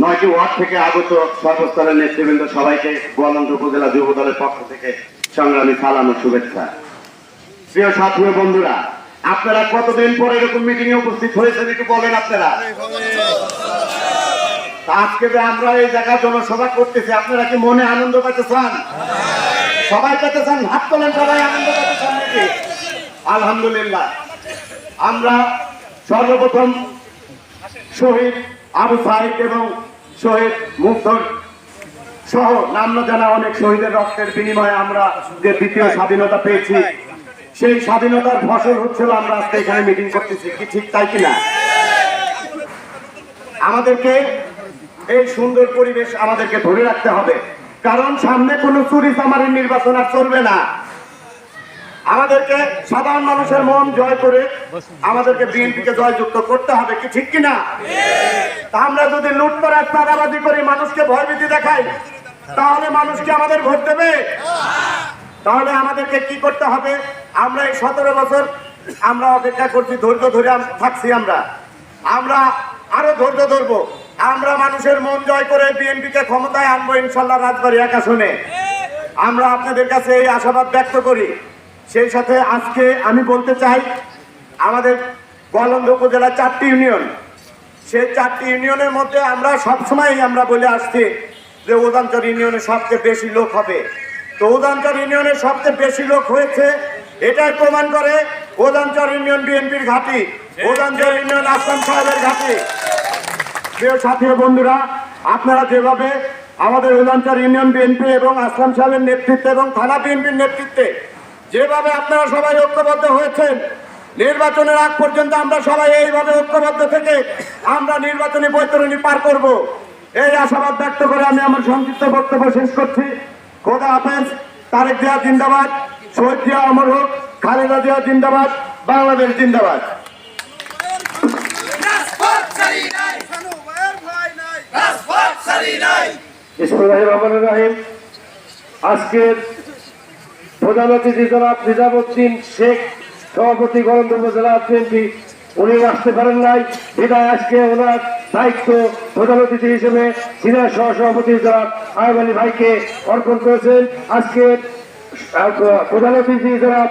নয়টি ওয়ার্ড থেকে আগত সর্বস্তরের নেতৃবৃন্দ সবাইকে গোয়ালন্দ উপজেলা যুব দলের পক্ষ থেকে সংগ্রামী সালাম ও শুভেচ্ছা। প্রিয় সাথী বন্ধুরা, আপনারা কতদিন পরে এরকম মিটিং এ উপস্থিত হয়েছেন একটু বলেন আপনারা? আজকে যে আমরা এই জায়গায় জনসভা করতেছি, আপনারা কি মনে আনন্দ পেতে চান সবাই পেতে চান হাত তোলেন সবাই, আনন্দ পেতে চান আলহামদুলিল্লাহ। আমরা সর্বপ্রথম শহীদ আবু সাহিদ এবং শহীদ মুগ্ধর সহ নাম জানা অনেক শহীদের রক্তের বিনিময়ে আমরা যে দ্বিতীয় স্বাধীনতা পেয়েছি সেই স্বাধীনতার ফসল হচ্ছিল আমরা আজকে এখানে মিটিং করতেছি কি ঠিক তাই কিনা? আমাদেরকে এই সুন্দর পরিবেশ আমাদেরকে ধরে রাখতে হবে কারণ সামনে কোনো চুরি চামারের নির্বাচন আর চলবে না। আমাদেরকে সাধারণ মানুষের মন জয় করে আমাদেরকে বিএনপিকে জয়যুক্ত করতে হবে কি ঠিক কিনা? আমরা যদি লুট করার চাঁদাবাজি করি, মানুষকে ভয়ভীতি দেখাই, তাহলে মানুষকে আমাদের ভোট দেবে? তাহলে আমাদেরকে কি করতে হবে? আমরা এই সতেরো বছর আমরা অপেক্ষা করছি, ধৈর্য ধরে থাকছি আমরা। আমরা আরও ধৈর্য ধরবো। আমরা মানুষের মন জয় করে বিএনপিকে ক্ষমতায় আনব ইনশাল্লাহ রাজবাড়ি একা শুনে আমরা আপনাদের কাছে এই আশাবাদ ব্যক্ত করি। সেই সাথে আজকে আমি বলতে চাই, আমাদের গোয়ালন্দ উপজেলার চারটি ইউনিয়ন। সেই চারটি ইউনিয়নের মধ্যে আমরা সবসময় আমরা বলে আসছি যে উদান্তর ইউনিয়নে সবচেয়ে বেশি লোক হবে। তো উদান্তর ইউনিয়নে সবচেয়ে বেশি লোক হয়েছে, এটাই প্রমাণ করে উদান্তর ইউনিয়ন বিএনপির ঘাঁটি উদান্তর ইউনিয়ন আসলাম সাহেবের ঘাঁটি। প্রিয় সাথী বন্ধুরা, আপনারা যেভাবে আমাদের উদান্তর ইউনিয়ন বিএনপি এবং আসলাম সাহেবের নেতৃত্বে এবং থানা বিএনপির নেতৃত্বে যেভাবে আপনারা সবাই ঐক্যবদ্ধ হয়েছেন নির্বাচনের আগ পর্যন্ত আমরা সবাই এইভাবে ঐক্যবদ্ধ থেকে আমরা নির্বাচনী বৈতরণী পার করব। এই আশাবাদ ব্যক্ত করে আমি আমার সংক্ষিপ্ত বক্তব্য শেষ করছি। খোদা হাফেজ তারেক জিয়া জিন্দাবাদ শহীদ জিয়া অমর হোক খালেদা জিয়া জিন্দাবাদ বাংলাদেশ জিন্দাবাদ। রহমান রাহিম আজকের প্রধান অতিথি জনাব নিজামুদ্দিন শেখ, সভাপতি গরন্দ উপজেলা বিএনপি উনি আসতে পারেন নাই। বিদায় আজকে ওনার দায়িত্ব প্রধান অতিথি হিসেবে সিনিয়র সহ সভাপতি জনাব আয়ব আলী ভাইকে অর্পণ করেছেন। আজকে প্রধান অতিথি জনাব